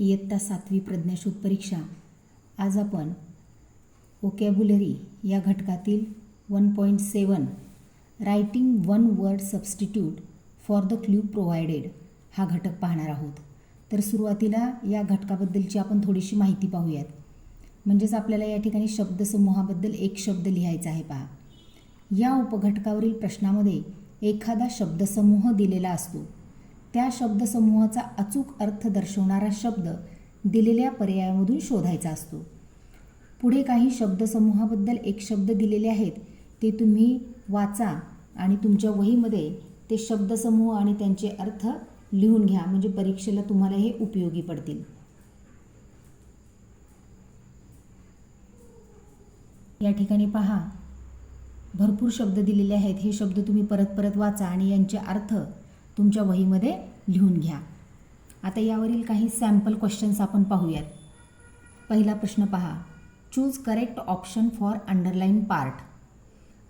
इयत्ता सातवी प्रज्ञाशोध परीक्षा. आज आपण ओकॅब्युलरी या घटकातील one point seven writing one word substitute for the clue provided हा घटक पाहणार आहोत. तर सुरुवातीला या घटकाबद्दलची आपण थोडीशी माहिती पाहूयात. म्हणजेच आपल्याला या ठिकाणी शब्दसमूहाबद्दल एक शब्द लिहायचा आहे पहा. या उपघटकावरील प्रश्नामध्ये एखादा शब्दसमूह दिलेला असतो. त्या शब्दसमूहाचा अचूक अर्थ दर्शवणारा शब्द दिलेल्या पर्यायामधून शोधायचा असतो. पुढे काही शब्दसमूहाबद्दल एक शब्द दिलेले आहेत ते तुम्ही वाचा आणि तुमच्या वहीमध्ये ते शब्दसमूह आणि त्यांचे अर्थ लिहून घ्या म्हणजे परीक्षेला तुम्हाला हे उपयोगी पडतील. या ठिकाणी पहा भरपूर शब्द दिलेले आहेत हे शब्द तुम्ही परत परत वाचा आणि यांचे अर्थ तुमच्या वहीमध्ये लिहून घ्या. आता यावरील काही सॅम्पल क्वेश्चन्स आपण पाहूयात. पहिला प्रश्न पहा. Choose correct option for underline part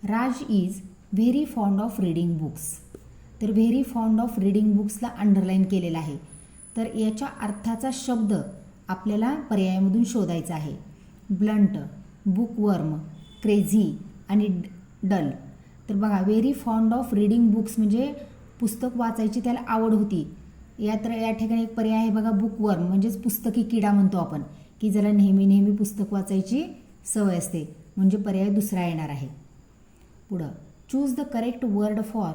Raj is very fond of reading books तर व्हेरी फॉन्ड ऑफ रीडिंग बुक्सला अंडरलाईन केलेला आहे. तर याच्या अर्थाचा शब्द आपल्याला पर्यायामधून शोधायचा आहे. ब्लंट बुकवर्म क्रेझी आणि डल तर बघा very fond of reading books म्हणजे पुस्तक वाचायची त्याला आवड होती. या तर या ठिकाणी एक पर्याय आहे बघा बुकवर्म म्हणजेच पुस्तकी किडा म्हणतो आपण की ज्याला नेहमी नेहमी पुस्तक वाचायची सवय असते. म्हणजे पर्याय दुसरा येणार आहे. पुढं choose the correct word for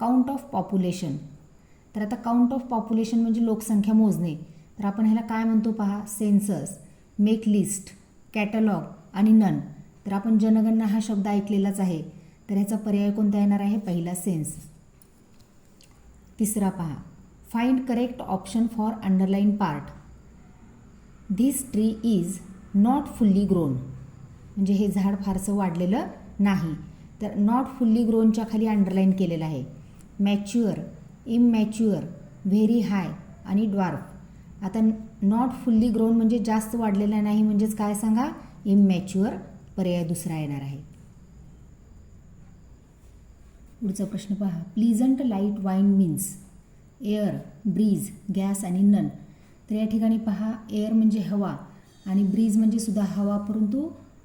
count of population तर आता काउंट ऑफ पॉप्युलेशन म्हणजे लोकसंख्या मोजणे. तर आपण ह्याला काय म्हणतो पहा? सेन्सस मेक लिस्ट कॅटलॉग आणि नन तर आपण जनगणना हा शब्द ऐकलेलाच आहे. तर ह्याचा पर्याय कोणता येणार आहे? पहिला सेन्स तिसरा पहा. Find correct option for underline part this tree is not fully grown म्हणजे हे झाड फारसं वाढलेलं नाही. तर नॉट फुल्ली ग्रोनच्या खाली अंडरलाईन केलेलं आहे. मॅच्युअर इमॅच्युअर व्हेरी हाय आणि ड्वार्फ आता नॉट फुल्ली ग्रोन म्हणजे जास्त वाढलेला नाही म्हणजेच काय सांगा? इमॅच्युअर पर्याय दुसरा येणार आहे. पुढचा प्रश्न पहा. Pleasant light wine means air breeze gas आणि नन तर या ठिकाणी पहा एअर म्हणजे हवा आणि ब्रीज म्हणजे सुद्धा हवा परंतु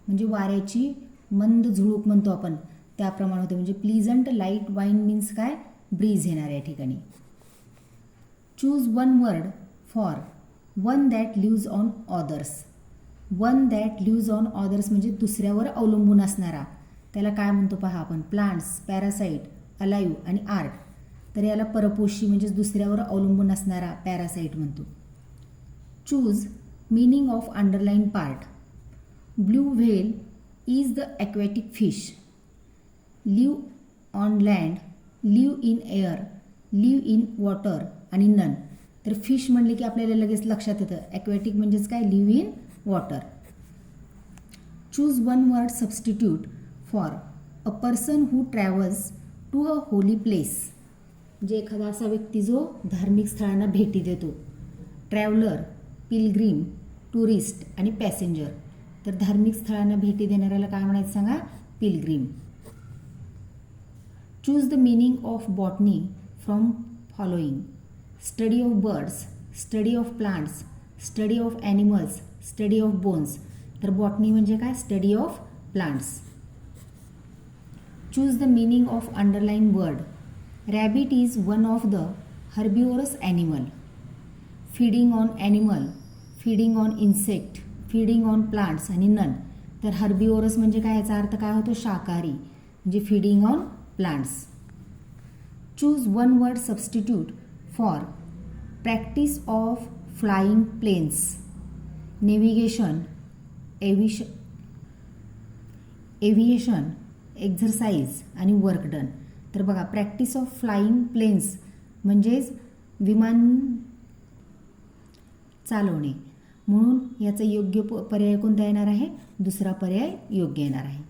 म्हणजे वाऱ्याची मंद झुळूक म्हणतो आपण. त्याप्रमाणे होते. म्हणजे प्लीजंट लाइट वाईन मीन्स काय? ब्रीज येणार या ठिकाणी. Choose one word for one that lives on others one that lives on others म्हणजे दुसऱ्यावर अवलंबून असणारा. त्याला काय म्हणतो पहा आपण? प्लांट्स पॅरासाईट अलाईव्ह आणि आर्ट तर याला परपोशी म्हणजेच दुसऱ्यावर अवलंबून असणारा पॅरासाईट म्हणतो. Choose meaning of underline part blue whale is the aquatic fish live on land live in air live in water आणि नन तर फिश म्हणले की आपल्याला लगेच लक्षात येतं. ॲक्वॅटिक म्हणजेच काय? Live in water choose one word substitute for a person who travels to a holy place म्हणजे एखादा असा व्यक्ती जो धार्मिक स्थळांना भेटी देतो. ट्रॅव्हलर पिलग्रीम टुरिस्ट आणि पॅसेंजर. तर धार्मिक स्थळांना भेटी देणाऱ्याला काय म्हणायचं सांगा? Pilgrim. Choose the meaning of botany from following study of birds study of plants study of animals study of bones. तर बॉटनी म्हणजे काय? Study of plants. Choose the meaning of underline word rabbit is one of the herbivorous animal feeding on animal feeding on insect feeding on plants आणि none तर herbivorous म्हणजे काय? याचा अर्थ काय होतो? शाकाहारी म्हणजे feeding on plants choose one word substitute for practice of flying planes navigation एव्हिश aviation exercise आणि वर्क डन तर बघा प्रॅक्टिस ऑफ फ्लाईंग प्लेन्स म्हणजेच विमान चालवणे. म्हणून याचा योग्य प पर्याय कोणता येणार आहे? दुसरा पर्याय योग्य येणार आहे.